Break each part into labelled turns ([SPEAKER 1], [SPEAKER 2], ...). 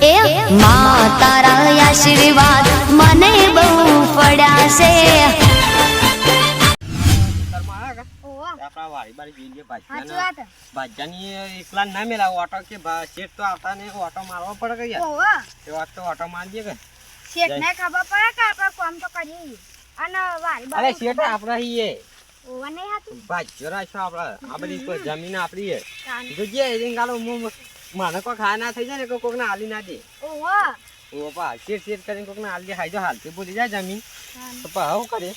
[SPEAKER 1] એ મા તારા આશીર્વાદ મને બહુ પડ્યા છે
[SPEAKER 2] ઓટો કે પડે કે ઓટો મારજે કે
[SPEAKER 3] ખબર પડે કે આપણે કામ તો કરીએ અને
[SPEAKER 2] રાખ્યો આપણા આ જમીન આપણી મને કોઈ ખાવા ના થઈ જાય ને કોઈ કોકને હાલી ના દે.
[SPEAKER 3] ઓવા
[SPEAKER 2] ઓ પા શેર શેર કરીને કોકને હાલી હાઈ જો હાલતી બોલી જાય જમીન. તો પા હું કરે?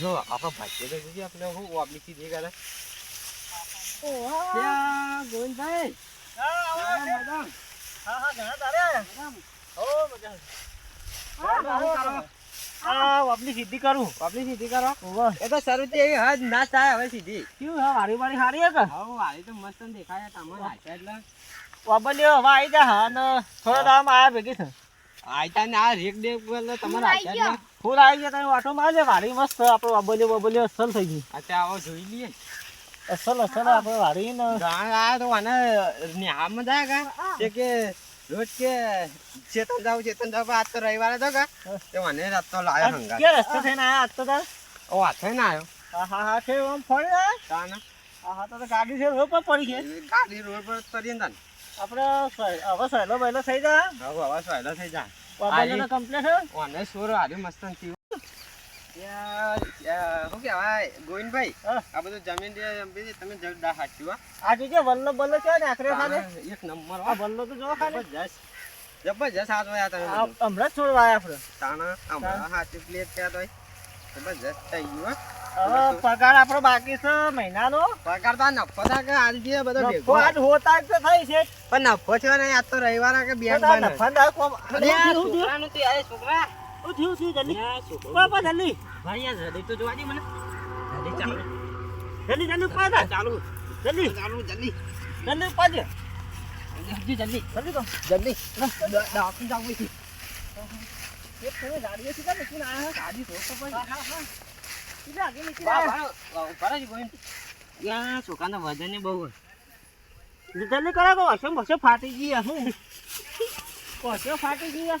[SPEAKER 2] જો આપણા ભાઈ તો જોજે આપણે હું આપણી દે કરે
[SPEAKER 3] ઓવા
[SPEAKER 2] ત્યાં ગોવિંદભાઈ? મેડમ
[SPEAKER 4] આપણી સીધી કરું.
[SPEAKER 2] આપણી સીધી કરો? એ તો શરૂ થી એવી હદ ના થાય હવે સીધી.
[SPEAKER 4] કેવું હા વારી વારી હારી હે કે?
[SPEAKER 2] હવે વાળી તો મસ્ત દેખાય તમારે આયતા એટલે.
[SPEAKER 4] વાબલ્યો હવે આવી જા હા ને થોડા દામ આયા ભેગી છે
[SPEAKER 2] આયતા ને આ રેક ડે એટલે તમારે આયતા
[SPEAKER 4] ફૂલ આવી ગયા તમે વાટો મારજે વારી મસ્ત આપણો વાબલ્યો વાબલ્યો અસલ થઈ ગઈ.
[SPEAKER 2] અત્યારે આવો જોઈ લઈએ.
[SPEAKER 4] અસલ અસલ આપણે વારી ને
[SPEAKER 2] ગાણ આ તો આને ન્યામાં જાય કા કે રોજ કે ચેતન જાવ ચેતન જાવ આજ તો રવિવારે તો કા. તે મને રાત તો લાયો હંગા
[SPEAKER 4] કે રસ્તો થઈને આયા? આજ તો તાર?
[SPEAKER 2] ઓ આ થઈને આયો.
[SPEAKER 4] હા હા હા છે આમ ફળે રહ્યા
[SPEAKER 2] તાના
[SPEAKER 4] હા હા તો તો ગાડી છે રોડ પર પડી છે.
[SPEAKER 2] ગાડી રોડ પર જ ને તાન.
[SPEAKER 4] આપણે હવે સહેલો બહેલો થઈ જાય
[SPEAKER 2] હવે હવે સહેલો થઈ
[SPEAKER 4] વાબલ્યો કમ્પ્લેટ
[SPEAKER 2] ઓને સોર આડી મસ્ત થયું. યાર યાર, શું કહેવાય ગોવિંદભાઈ આ બધું જમીન તમે જડડા હાચ્યું
[SPEAKER 4] આ જોજે વલ્લભ બલ્લભ છે ને આખરે ખાને
[SPEAKER 2] એક નંબર
[SPEAKER 4] આ વલ્લભ તો જો ખાને
[SPEAKER 2] જબરજસ્ત જબરજસ્ત હાથ હોય તમે
[SPEAKER 4] હમણાં છોડવા આયા આપણે
[SPEAKER 2] તાણા હમણાં હાચું પ્લેટ ક્યાં તોય જબરજસ્ત થઈ ગયું
[SPEAKER 4] પગાર આપણો બાકી છે મહિનાનો
[SPEAKER 2] પગાર તો નફો થાય આજ જે બધો ભેગો
[SPEAKER 4] આજ હોતા જ તો થઈ છે
[SPEAKER 2] પણ નફો છે ને આજ તો રવિવાર કે બેંક
[SPEAKER 4] બધા કોમ
[SPEAKER 2] છોકરાનું તે આ છોકરા
[SPEAKER 4] ઉઠી, ઉઠી, જલ્દી.
[SPEAKER 2] છોકરો.
[SPEAKER 4] પાપા, જલ્દી.
[SPEAKER 2] ભાઈ આ હૃદય તો જોવા દે મને હૃદય ચાલુ
[SPEAKER 4] જલ્દી, જલ્દી પાછા.
[SPEAKER 2] ચાલુ
[SPEAKER 4] જલ્દી,
[SPEAKER 2] ચાલુ જલ્દી
[SPEAKER 4] જલ્દી પાછા.
[SPEAKER 2] જલ્દી જલ્દી
[SPEAKER 4] જલ્દી તો.
[SPEAKER 2] જલ્દી ડાકી જાવ છે
[SPEAKER 4] એક તમે ગાડીએથી કેમ નીકળીને આયા છો?
[SPEAKER 2] ગાડી તો પછી
[SPEAKER 4] હા, હા, હા. સીધા આગળ નીકળી આયા.
[SPEAKER 2] વાહ, વાહ, જ ગોવિંદ. યા છોકરાના વજન બહુ હોય.
[SPEAKER 4] જલ્દી કરો કે વસો વસો ફાટી તો
[SPEAKER 2] જલ્દી
[SPEAKER 4] ગયો. હા
[SPEAKER 2] તો જલ્દી.
[SPEAKER 4] જલ્દી
[SPEAKER 3] થયું થયું
[SPEAKER 2] છોકરા
[SPEAKER 4] ફાટી ગયું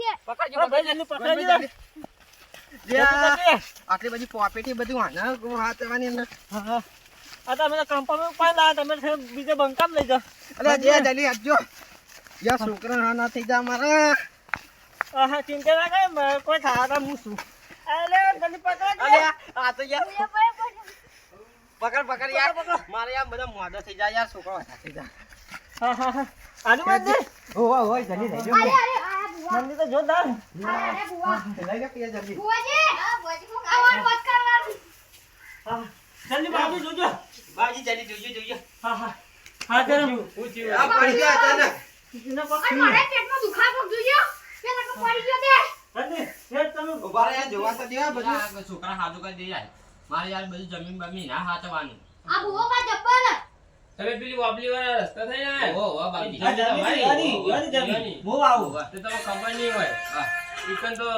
[SPEAKER 3] છે
[SPEAKER 2] પકડજો,
[SPEAKER 4] અરે
[SPEAKER 2] પકડજો.
[SPEAKER 4] જલ્દી પકડાઈ દે.
[SPEAKER 2] જે આ
[SPEAKER 4] જલ્દી.
[SPEAKER 2] આટલી બધી પોપેટી બધું આના ગો અંદર.
[SPEAKER 4] હા, હા. આ તમે કંપાઉન્ડ પાઈ લાયા, તમે બીજે બંકામ લઈ જાઓ.
[SPEAKER 2] અરે જે જલ્દી આપજો યા છોકરા ના ના થઈ જા મારે
[SPEAKER 4] આહા, ચિંતા ના કરે, કોઈ ખાવા હું છું. જલ્દી પકડો
[SPEAKER 2] અરે આ તો યાર પકડ પકડ યાર મારે યાર બધા મોઢા થઈ જાય યાર છોકરા થઈ જાય
[SPEAKER 4] હા, હા, હા. આની બાજુ દે.
[SPEAKER 2] ઓય ઓય જલ્દી લઈ
[SPEAKER 3] અરે અરે આ બુઆ
[SPEAKER 4] મંદિર તો જોરદાર.
[SPEAKER 3] અરે અરે બુઆ
[SPEAKER 2] લઈ જા પિયા જલ્દી
[SPEAKER 3] બુઆજી હા બુઆજી કો આવાર વાત કરવાનું
[SPEAKER 4] હા. જલ્દી બાજુ જોજો.
[SPEAKER 2] બાજી જલ્દી જોજો જોજો
[SPEAKER 4] હા, હા. હા, જરા.
[SPEAKER 2] આ પડી ગયા અચાનક
[SPEAKER 4] એને પકડ.
[SPEAKER 3] અરે પેટમાં દુખાવો જોજો પેલા કો પડી ગયો દે
[SPEAKER 4] જલ્દી. શેઠ, તમે
[SPEAKER 2] ઊભા રહે જોવા તો દેવા બધું છોકરા હાથું કરી દે યાર મારે યાર બધું જમીન બમીન ના હાચવાનું
[SPEAKER 3] આ બુઆ પા જબ્બર
[SPEAKER 5] તમે પેલી વાબલી વાળા રસ્તા થઈ ને
[SPEAKER 2] ઓ ઓહો બાજી
[SPEAKER 4] આ જલ્દી, જલ્દી, જલ્દી, જલ્દી. હું આવું.
[SPEAKER 5] તો તમને ખબર નહીં હોય
[SPEAKER 2] હા.
[SPEAKER 5] ઈકન તો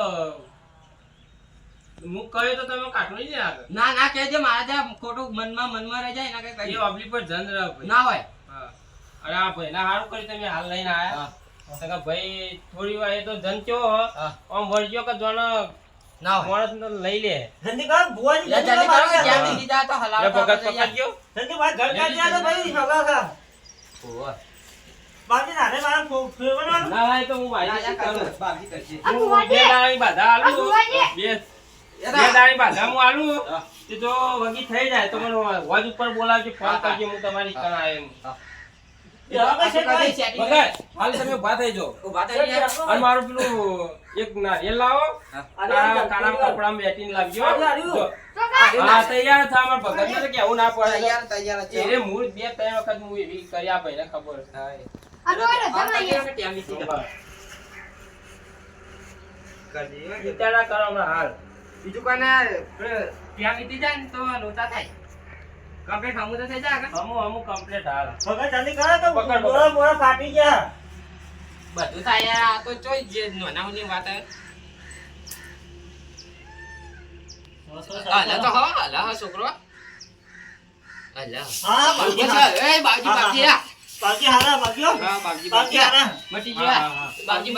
[SPEAKER 5] મુક કહ્યું તો તમે કાઢો નહીં આગળ.
[SPEAKER 2] ના ના કહેજે મારા ત્યાં ખોટું મનમાં મનમાં રહી જાય એના કઈ
[SPEAKER 5] એ વાબલી પર જન રહો
[SPEAKER 2] ના હોય.
[SPEAKER 5] હા. અરે આ ભાઈ ના સારું કર્યું તમે હાલ લઈને આયા. તો ભાઈ થોડી વાર એ તો જન
[SPEAKER 2] કેવો
[SPEAKER 5] આમ વળજો કે જોનો
[SPEAKER 2] ના હોય.
[SPEAKER 5] માણસ ને લઈ લે.
[SPEAKER 4] જલ્દી કર, ભુવાજી, જલ્દી
[SPEAKER 2] જલ્દી
[SPEAKER 4] કર,
[SPEAKER 2] જ્યાં દીધા તો હલાવ
[SPEAKER 5] ભગત પકડજો.
[SPEAKER 4] જલ્દી બહાર ઘર કાઢી આવો તો ભાઈ, ભગા ખા. બાકી નારે મારા ફો-
[SPEAKER 5] ના હોય તો હું ભાઈ કરું.
[SPEAKER 2] બાજી કરશે
[SPEAKER 5] બે દાણી બાધા
[SPEAKER 3] આ
[SPEAKER 5] બે બે દાણી બાધા હું આલું. તે જો વગી થઈ જાય. તો મને વોજ ઉપર બોલાવજો ફોન. કરજો હું તમારી કણ એમ. હાલ તમે ઊભા થઈ જાઓ. અને મારું પેલું એક નારિયેલ લાવો. કાળા કાળા કપડામાં બેટીને લાવજો.
[SPEAKER 4] આજે આવ્યું.
[SPEAKER 5] જો.
[SPEAKER 3] ચોકા
[SPEAKER 5] હા તૈયાર થા અમાર ભગત ને કેવું ના પડે.
[SPEAKER 2] તૈયાર તૈયાર છે.
[SPEAKER 5] મૂળ બે ત્રણ વખત હું એવી ભાઈને ખબર
[SPEAKER 2] બીજું કોને ત્યાં લીધી જાય ને તો લોચા થાય. કમ્પ્લીટ હમું તો થઈ જાય કાં?
[SPEAKER 5] હમું અમુક કમ્પ્લીટ હાલ.
[SPEAKER 4] પકડ જલ્દી કરો તો. મોરા મોરા ફાટી ગયા.
[SPEAKER 2] બધું થાય આ તો ચોઈ જે નાનાઓની વાત હે. અલા તો હો, અલા હો છોકરો. અલા
[SPEAKER 4] હા બાકી
[SPEAKER 2] એ બાકી
[SPEAKER 4] બાકી
[SPEAKER 2] આ.
[SPEAKER 4] બાકી હારા બાકી હા, બાકી
[SPEAKER 2] બાકી
[SPEAKER 4] હારા.
[SPEAKER 2] મટી ગયા.
[SPEAKER 5] હા, હા.
[SPEAKER 2] બાકી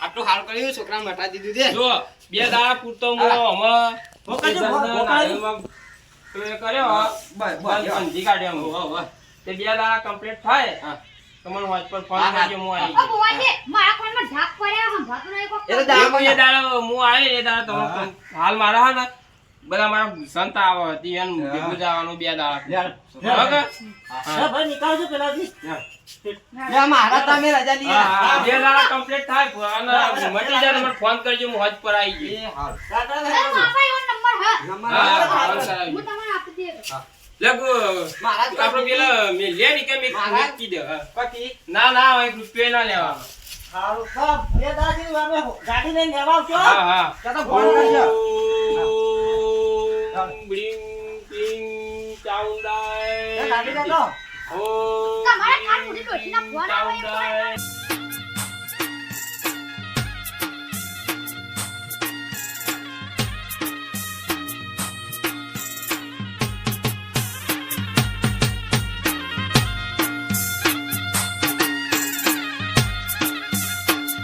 [SPEAKER 2] આટલું હાલ કર્યું છોકરા મટા દીધું દે
[SPEAKER 5] જો બે દાડા પૂરતો હું. હમ
[SPEAKER 4] મોકલજો.
[SPEAKER 5] નારિયેળમાં તો એ કર્યો
[SPEAKER 2] બસ,
[SPEAKER 5] બંધ બંધી કાઢ્યો હું. તે બે દાડા કમ્પ્લીટ થાય?
[SPEAKER 2] હા.
[SPEAKER 5] તમારો વોચ પર ફોન
[SPEAKER 2] હા, હા.
[SPEAKER 5] કરજો હું આવી
[SPEAKER 3] ઓ ભુવાજી મારા ફોનમાં ઢાક પડ્યા સંભાળતું નહીં કોક.
[SPEAKER 2] એ
[SPEAKER 5] એ
[SPEAKER 2] દાડા
[SPEAKER 5] એ દાડો હું આવ્યો એ દાડો તમે હાલ મારા હા બધા મારા સંત આવે હતી એમ ભેગું જવાનું બે દાડા. બરાબર?
[SPEAKER 4] હા, ભાઈ નીકાળજો પેલાથી.
[SPEAKER 2] લે, મારા તમે રજા લઈએ.
[SPEAKER 5] હા, હા, બે દાડા કમ્પ્લીટ થાય. અને મટી જાય મને ફોન કરજો હું હજ પર આવી
[SPEAKER 2] એ
[SPEAKER 5] ગયો
[SPEAKER 4] કાકા
[SPEAKER 3] અરે માપા એવો નંબર હે
[SPEAKER 2] નંબર
[SPEAKER 5] હા,
[SPEAKER 2] આવે.
[SPEAKER 5] હા, ફોન કરાવી
[SPEAKER 3] હું. તમને આપી દે
[SPEAKER 5] લગુ
[SPEAKER 2] મારા જ
[SPEAKER 5] આપણો પેલા લે ની કે મેં દે ના ના એક રૂપિયો ના લેવાનો.
[SPEAKER 4] હારું કામ બે દાડાથી અમે ગાડી લઈને લેવા આવજો.
[SPEAKER 5] હા હા.
[SPEAKER 2] ફોન કરજો
[SPEAKER 5] ચાઉંડાય.
[SPEAKER 4] ગાડી
[SPEAKER 3] તમારા ફોન આવે